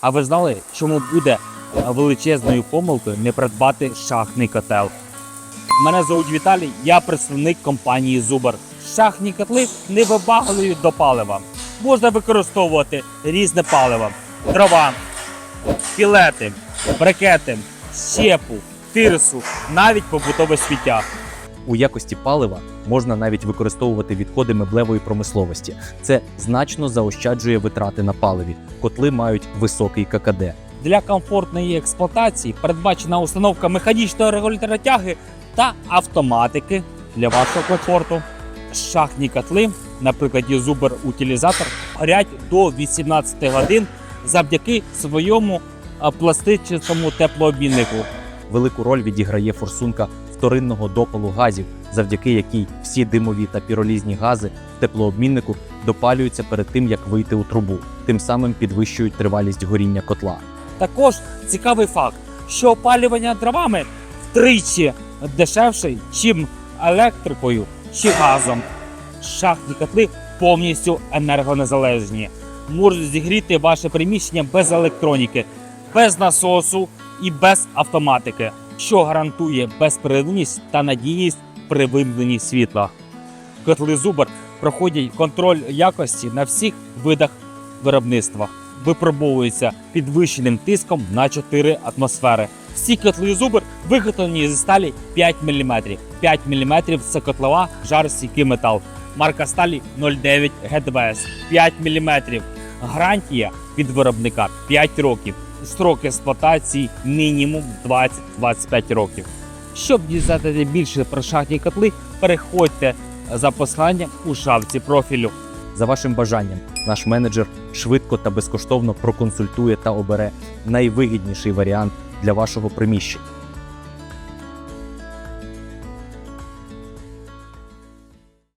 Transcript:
А ви знали, чому буде величезною помилкою не придбати шахтний котел? Мене звуть Віталій, я представник компанії Зубар. Шахтні котли не вибагливі до палива. Можна використовувати різне паливо: дрова, пілети, брикети, щепу, тирсу, навіть побутове сміття. У якості палива можна навіть використовувати відходи меблевої промисловості. Це значно заощаджує витрати на паливі. Котли мають високий ККД. Для комфортної експлуатації передбачена установка механічного регулятора тяги та автоматики для вашого комфорту. Шахтні котли, наприклад, Zubr утилізатор, горять до 18 годин завдяки своєму пластичному теплообміннику. Велику роль відіграє форсунка вторинного допалу газів, завдяки якій всі димові та піролізні гази в теплообміннику допалюються перед тим, як вийти у трубу, тим самим підвищують тривалість горіння котла. Також цікавий факт, що опалювання дровами втричі дешевше, чим електрикою чи газом. Шахтні котли повністю енергонезалежні. Можуть зігріти ваше приміщення без електроніки, без насосу і без автоматики, що гарантує безперервність та надійність при вимкненні світла. Котли Зубр проходять контроль якості на всіх видах виробництва. Випробовуються підвищеним тиском на 4 атмосфери. Всі котли Зубр виготовлені зі сталі 5 мм. 5 мм це котлова жаростійкий метал. Марка сталі 09 ГДВС 5 мм. Гарантія від виробника 5 років. Строк експлуатації мінімум 20-25 років. Щоб дізнатися більше про шахтні котли, переходьте за посланням у шапці профілю. За вашим бажанням, наш менеджер швидко та безкоштовно проконсультує та обере найвигідніший варіант для вашого приміщення.